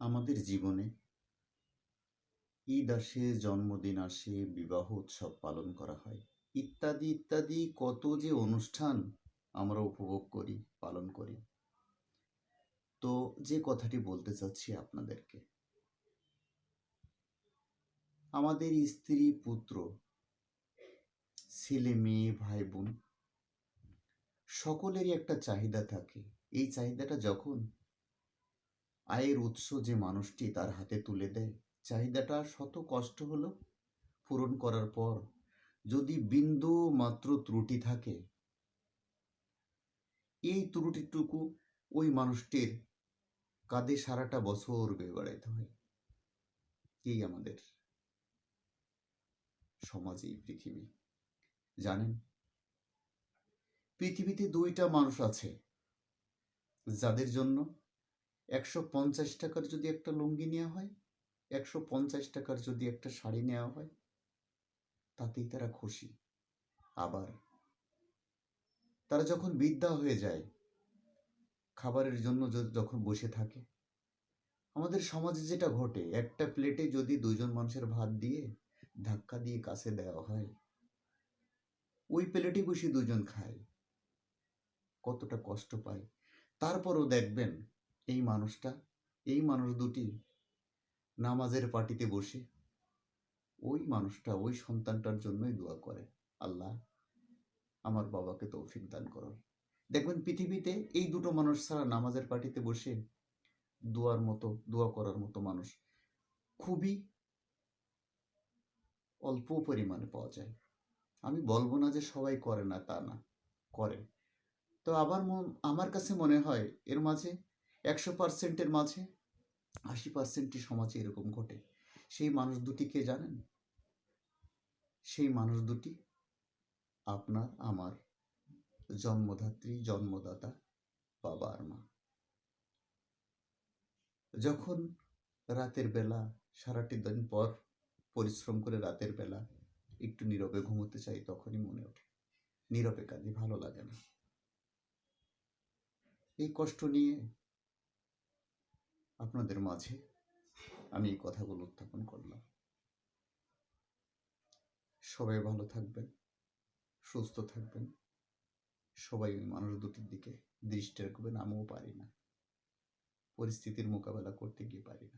আমাদের জীবনে ঈদ আসে, জন্মদিন আসে, বিবাহ উৎসব পালন করা হয়। ইত্যাদি ইত্যাদি কত যে অনুষ্ঠান আমরা উপভোগ করি, পালন করি। তো যে কথাটি বলতে চাচ্ছি আপনাদেরকে, আমাদের স্ত্রী, পুত্র, ছেলে, মেয়ে ভাই বোন সকলেরই একটা চাহিদা থাকে। এই চাহিদাটা যখন আয়ের উৎস যে মানুষটি তার হাতে তুলে দেয়, চাহিদাটা শত কষ্ট হলো। পূরণ করার পর যদি বিন্দু মাত্র ত্রুটি থাকে, এই ত্রুটিটুকু ওই মানুষটির কাঁধে সারাটা বছর বেয়ে বেড়াইতে হয়। এই আমাদের সমাজ, এই পৃথিবী। জানেন? পৃথিবীতে দুইটা মানুষ আছে, যাদের জন্য একশো পঞ্চাশ টাকার যদি একটা লুঙ্গি নেওয়া হয়, একশো পঞ্চাশ টাকার যদি একটা শাড়ি নেওয়া হয়, তাতেই তারা খুশি। আবার তারা যখন বিদ্যা হয়ে যায়, খাবারের জন্য যখন বসে থাকে, আমাদের সমাজে যেটা ঘটে, একটা প্লেটে যদি দুজন মানুষের ভাত দিয়ে ধাক্কা দিয়ে কাছে দেওয়া হয়, ওই প্লেটে বসে দুজন খায়, কতটা কষ্ট পায়। তারপরও দেখবেন এই মানুষটা, এই মানুষ দুটি নামাজের পার্টিতে বসে ওই মানুষটা ওই সন্তানটার জন্যই দোয়া করে। আল্লাহ আমার বাবাকে তৌফিক দান করো দেখবেন পৃথিবীতে এই দুটো মানুষ ছাড়া নামাজের পার্টিতে বসে দোয়ার মতো, দোয়া করার মতো মানুষ খুবই অল্প পরিমাণে পাওয়া যায়। আমি বলব না যে সবাই করে না, তা না করে তো আবার আমার কাছে মনে হয় এর মাঝে একশো পার্সেন্টের মাঝে, আশি পার্সেন্টই সমাজে এরকম ঘটে। সেই মানুষ দুটি কে জানেন? সেই মানুষ দুটি আপনার, আমার জন্মদাত্রী, জন্মদাতা, বাবা আর মা। যখন রাতের বেলা, সারাটি দিন পর পরিশ্রম করে রাতের বেলা একটু নীরবে ঘুমোতে চাই, তখনই মনে ওঠে, নীরবে কাঁদি, ভালো লাগে না। এই কষ্ট নিয়ে আপনাদের মাঝে আমি এই কথাগুলো উত্থাপন করলাম। সবাই ভালো থাকবেন, সুস্থ থাকবেন। সবাই ওই মানুষ দুটির দিকে দৃষ্টি রাখবেন, আমিও পারি না। পরিস্থিতির মোকাবেলা করতে গিয়ে পারি না।